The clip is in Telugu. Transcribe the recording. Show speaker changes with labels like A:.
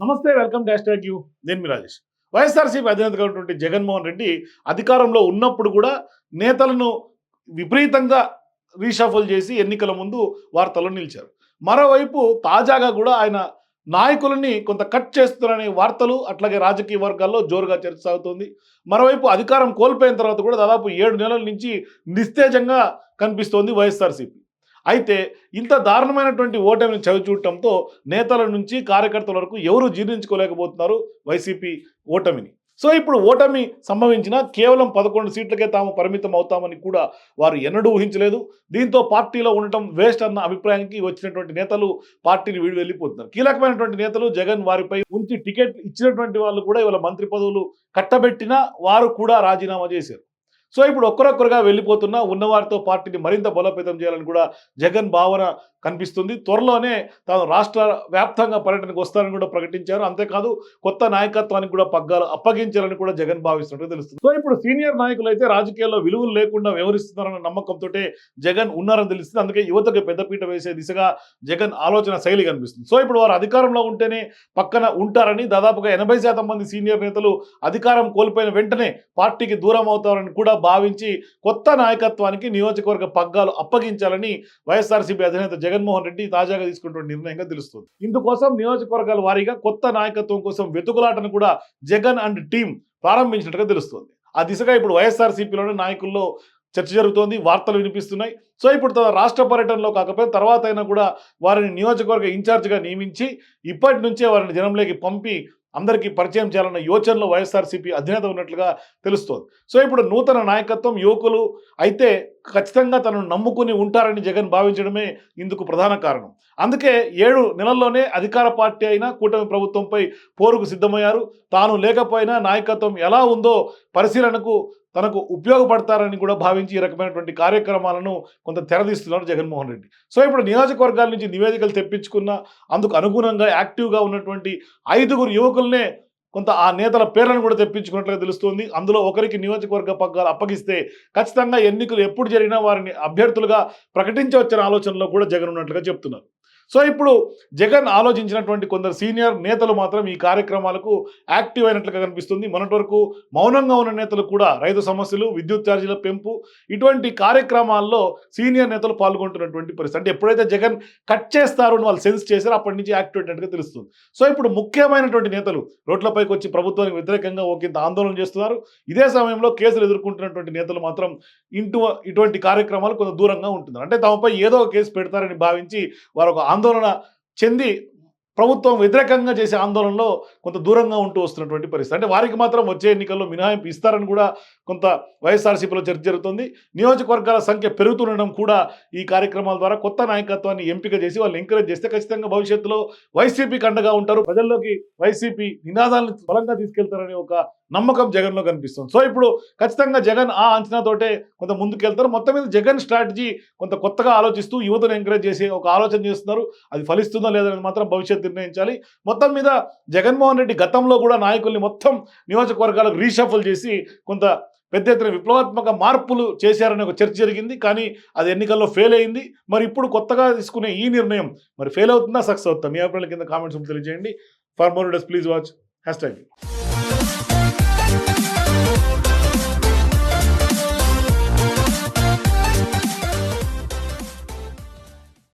A: నమస్తే వెల్కమ్ డాష్ టాక్ యూ. నేను మీ రాజేష్. వైఎస్ఆర్సీపీ అధినేతగా ఉన్నటువంటి జగన్మోహన్ రెడ్డి అధికారంలో ఉన్నప్పుడు కూడా నేతలను విపరీతంగా రీషఫల్ చేసి ఎన్నికల ముందు వార్తల్లో నిలిచారు. మరోవైపు తాజాగా కూడా ఆయన నాయకులని కొంత కట్ చేస్తున్నారనే వార్తలు అట్లాగే రాజకీయ వర్గాల్లో జోరుగా చర్చ సాగుతోంది. మరోవైపు అధికారం కోల్పోయిన తర్వాత కూడా దాదాపు ఏడు నెలల నుంచి నిస్తేజంగా కనిపిస్తోంది వైఎస్ఆర్సీపీ. అయితే ఇంత దారుణమైనటువంటి ఓటమిని చవిచూడటంతో నేతల నుంచి కార్యకర్తల వరకు ఎవరు జీర్ణించుకోలేకపోతున్నారు వైసీపీ ఓటమిని. సో ఇప్పుడు ఓటమి సంభవించిన కేవలం పదకొండు సీట్లకే తాము పరిమితం అవుతామని కూడా వారు ఎన్నడూ ఊహించలేదు. దీంతో పార్టీలో ఉండటం వేస్ట్ అన్న అభిప్రాయానికి వచ్చినటువంటి నేతలు పార్టీని వీడి వెళ్ళిపోతున్నారు. కీలకమైనటువంటి నేతలు జగన్ వారిపై ఉంచి టికెట్ ఇచ్చినటువంటి వాళ్ళు కూడా ఇవాళ మంత్రి పదవులు కట్టబెట్టినా వారు కూడా రాజీనామా చేశారు. సో ఇప్పుడు ఒక్కరొక్కరుగా వెళ్ళిపోతున్నా ఉన్నవారితో పార్టీని మరింత బలోపేతం చేయాలని కూడా జగన్ భావన కనిపిస్తుంది. త్వరలోనే తాను రాష్ట్ర వ్యాప్తంగా పర్యటనకు వస్తారని కూడా ప్రకటించారు. అంతేకాదు కొత్త నాయకత్వానికి కూడా పగ్గాలు అప్పగించాలని కూడా జగన్ భావిస్తున్నట్టు తెలుస్తుంది. సో ఇప్పుడు సీనియర్ నాయకులు అయితే రాజకీయాల్లో విలువలు లేకుండా వ్యవహరిస్తున్నారన్న నమ్మకంతో జగన్ ఉన్నారని తెలుస్తుంది. అందుకే యువతకు పెద్దపీట వేసే దిశగా జగన్ ఆలోచన శైలి కనిపిస్తుంది. సో ఇప్పుడు వారు అధికారంలో ఉంటేనే పక్కన ఉంటారని దాదాపుగా ఎనభై శాతం మంది సీనియర్ నేతలు అధికారం కోల్పోయిన వెంటనే పార్టీకి దూరం అవుతారని కూడా భావించి కొత్త నాయకత్వానికి నియోజకవర్గ పగ్గాలు అప్పగించాలని వైఎస్ఆర్సీపీ అధినేత జగన్మోహన్ రెడ్డి తాజాగా తీసుకున్నటువంటి నిర్ణయంగా తెలుస్తుంది. ఇందుకోసం నియోజకవర్గాల వారీగా కొత్త నాయకత్వం కోసం వెతుకులాటను కూడా జగన్ అండ్ టీం ప్రారంభించినట్టుగా తెలుస్తుంది. ఆ దిశగా ఇప్పుడు వైఎస్ఆర్సీపీలోని నాయకుల్లో చర్చ జరుగుతోంది వార్తలు వినిపిస్తున్నాయి. సో ఇప్పుడు తన రాష్ట్ర పర్యటనలో కాకపోతే తర్వాత అయినా కూడా వారిని నియోజకవర్గ ఇన్ఛార్జ్గా నియమించి ఇప్పటి నుంచే వారిని జనంలోకి పంపి అందరికీ పరిచయం చేయాలన్న యోచనలో వైఎస్ఆర్సీపీ అధినేత ఉన్నట్లుగా తెలుస్తోంది. సో ఇప్పుడు నూతన నాయకత్వం యువకులు అయితే ఖచ్చితంగా తనను నమ్ముకుని ఉంటారని జగన్ భావించడమే ఇందుకు ప్రధాన కారణం. అందుకే ఏడు నెలల్లోనే అధికార పార్టీ అయినా కూటమి ప్రభుత్వంపై పోరుకు సిద్ధమయ్యారు. తాను లేకపోయినా నాయకత్వం ఎలా ఉందో పరిశీలనకు తనకు ఉపయోగపడతారని కూడా భావించి ఈ రకమైనటువంటి కార్యక్రమాలను కొంత తెరదీస్తున్నారు జగన్మోహన్ రెడ్డి. సో ఇప్పుడు నియోజకవర్గాల నుంచి నివేదికలు తెప్పించుకున్న అందుకు అనుగుణంగా యాక్టివ్గా ఉన్నటువంటి ఐదుగురు యువకులనే కొంత ఆ నేతల పేర్లను కూడా తెప్పించుకున్నట్లుగా తెలుస్తుంది. అందులో ఒకరికి నియోజకవర్గ పగ్గాలు అప్పగిస్తే ఖచ్చితంగా ఎన్నికలు ఎప్పుడు జరిగినా వారిని అభ్యర్థులుగా ప్రకటించవచ్చని ఆలోచనలో కూడా జగన్ ఉన్నట్లుగా చెప్తున్నారు. సో ఇప్పుడు జగన్ ఆలోచించినటువంటి కొందరు సీనియర్ నేతలు మాత్రం ఈ కార్యక్రమాలకు యాక్టివ్ అయినట్లుగా కనిపిస్తుంది. మొన్నటి వరకు మౌనంగా ఉన్న నేతలు కూడా రైతు సమస్యలు విద్యుత్ ఛార్జీల పెంపు ఇటువంటి కార్యక్రమాల్లో సీనియర్ నేతలు పాల్గొంటున్నటువంటి పరిస్థితి. అంటే ఎప్పుడైతే జగన్ కట్ చేస్తారో అని వాళ్ళు సెన్స్ చేశారో అప్పటి నుంచి యాక్టివ్ అయినట్టుగా తెలుస్తుంది. సో ఇప్పుడు ముఖ్యమైనటువంటి నేతలు రోడ్లపైకి వచ్చి ప్రభుత్వానికి వ్యతిరేకంగా ఒకంత ఆందోళన చేస్తున్నారు. ఇదే సమయంలో కేసులు ఎదుర్కొంటున్నటువంటి నేతలు మాత్రం ఇంటు ఇటువంటి కార్యక్రమాలు కొంత దూరంగా ఉంటున్నారు. అంటే తమపై ఏదో ఒక కేసు పెడతారని భావించి వారు ఒక ఆందోళన చెంది ప్రభుత్వం వ్యతిరేకంగా చేసే ఆందోళనలో కొంత దూరంగా ఉంటూ వస్తున్నటువంటి పరిస్థితి. అంటే వారికి మాత్రం వచ్చే ఎన్నికల్లో మినహాయింపు ఇస్తారని కూడా కొంత వైఎస్ఆర్సీపీలో చర్చ జరుగుతుంది. నియోజకవర్గాల సంఖ్య పెరుగుతుండడం కూడా ఈ కార్యక్రమాల ద్వారా కొత్త నాయకత్వాన్ని ఎంపిక చేసి వాళ్ళు ఎంకరేజ్ చేస్తే ఖచ్చితంగా భవిష్యత్తులో వైసీపీకి అండగా ఉంటారు. ప్రజల్లోకి వైసీపీ నినాదాలను బలంగా తీసుకెళ్తారనే ఒక నమ్మకం జగన్లో కనిపిస్తుంది. సో ఇప్పుడు ఖచ్చితంగా జగన్ ఆ అంచనాతోటే కొంత ముందుకెళ్తారు. మొత్తం మీద జగన్ స్ట్రాటజీ కొంత కొత్తగా ఆలోచిస్తూ యువతను ఎంకరేజ్ చేసి ఒక ఆలోచన చేస్తున్నారు. అది ఫలిస్తుందో లేదని మాత్రం భవిష్యత్తు నిర్ణయించాలి. మొత్తం మీద జగన్మోహన్ రెడ్డి గతంలో కూడా నాయకుల్ని మొత్తం నియోజకవర్గాలకు రీషఫుల్ చేసి కొంత పెద్ద ఎత్తున విప్లవాత్మక మార్పులు చేశారనే ఒక చర్చ జరిగింది. కానీ అది ఎన్నికల్లో ఫెయిల్ అయింది. మరి ఇప్పుడు కొత్తగా తీసుకునే ఈ నిర్ణయం మరి ఫెయిల్ అవుతుందా సక్సెస్ అవుతుందా? మీ అభిప్రాయాల కింద కామెంట్స్ తెలియజేయండి. ఫర్ మోర్ డస్ ప్లీజ్ వాచ్ హ్యాష్ ట్యాగ్